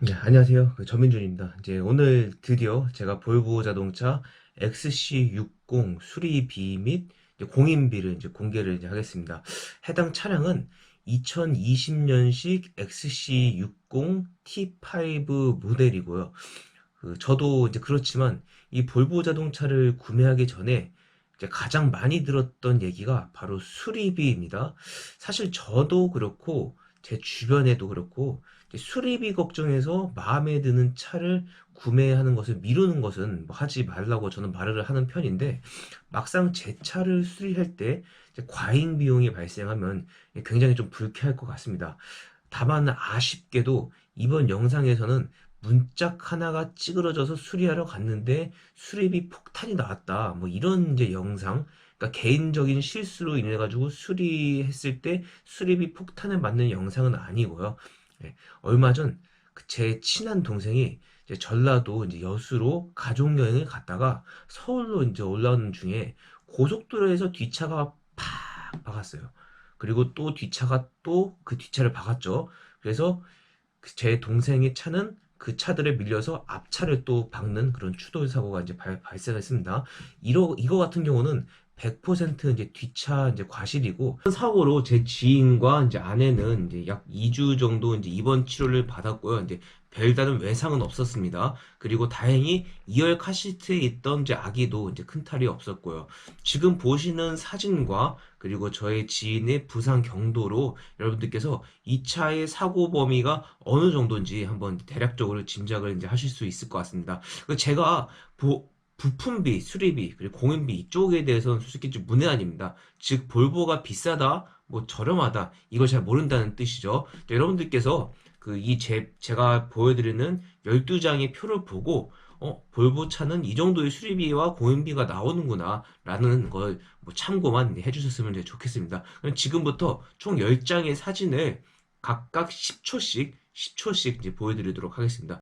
네, 안녕하세요. 그 전민준입니다. 이제 오늘 드디어 제가 볼보 자동차 XC60 수리비 및 공인비를 이제 공개를 이제 하겠습니다. 해당 차량은 2020년식 XC60 T5 모델이고요. 그 저도 이제 그렇지만 이 볼보 자동차를 구매하기 전에 가장 많이 들었던 얘기가 바로 수리비입니다. 사실 저도 그렇고 제 주변에도 그렇고 수리비 걱정해서 마음에 드는 차를 구매하는 것을 미루는 것은 뭐 하지 말라고 저는 말을 하는 편인데 막상 제 차를 수리할 때 과잉 비용이 발생하면 굉장히 좀 불쾌할 것 같습니다. 다만 아쉽게도 이번 영상에서는 문짝 하나가 찌그러져서 수리하러 갔는데 수리비 폭탄이 나왔다. 뭐 이런 이제 영상. 그러니까 개인적인 실수로 인해 가지고 수리했을 때 수리비 폭탄을 맞는 영상은 아니고요. 예, 얼마 전그제 친한 동생이 이제 전라도 이제 여수로 가족 여행을 갔다가 서울로 이제 올라오는 중에 고속도로에서 뒷차가 팍 박았어요. 그리고 또 뒷차가 또 그 뒷차를 박았죠. 그래서 그제 동생의 차는 그 차들에 밀려서 앞차를 또 박는 그런 추돌 사고가 이제 발, 발생했습니다. 이러, 이거 같은 경우는 100% 이제 뒷차 이제 과실이고 사고로 제 지인과 이제 아내는 이제 약 2주 정도 이제 입원 치료를 받았고요. 이제 별다른 외상은 없었습니다. 그리고 다행히 2열 카시트에 있던 이제 아기도 이제 큰 탈이 없었고요. 지금 보시는 사진과 그리고 저의 지인의 부상 경도로 여러분들께서 이 차의 사고 범위가 어느 정도인지 한번 대략적으로 짐작을 이제 하실 수 있을 것 같습니다. 그 제가 보- 부품비, 수리비, 그리고 공인비 이쪽에 대해서는 솔직히 좀 문외한입니다. 즉, 볼보가 비싸다, 뭐 저렴하다, 이걸 잘 모른다는 뜻이죠. 여러분들께서 그 이 제, 제가 보여드리는 12장의 표를 보고, 어, 볼보 차는 이 정도의 수리비와 공인비가 나오는구나, 라는 걸 뭐 참고만 해주셨으면 좋겠습니다. 그럼 지금부터 총 10장의 사진을 각각 10초씩, 10초씩 이제 보여드리도록 하겠습니다.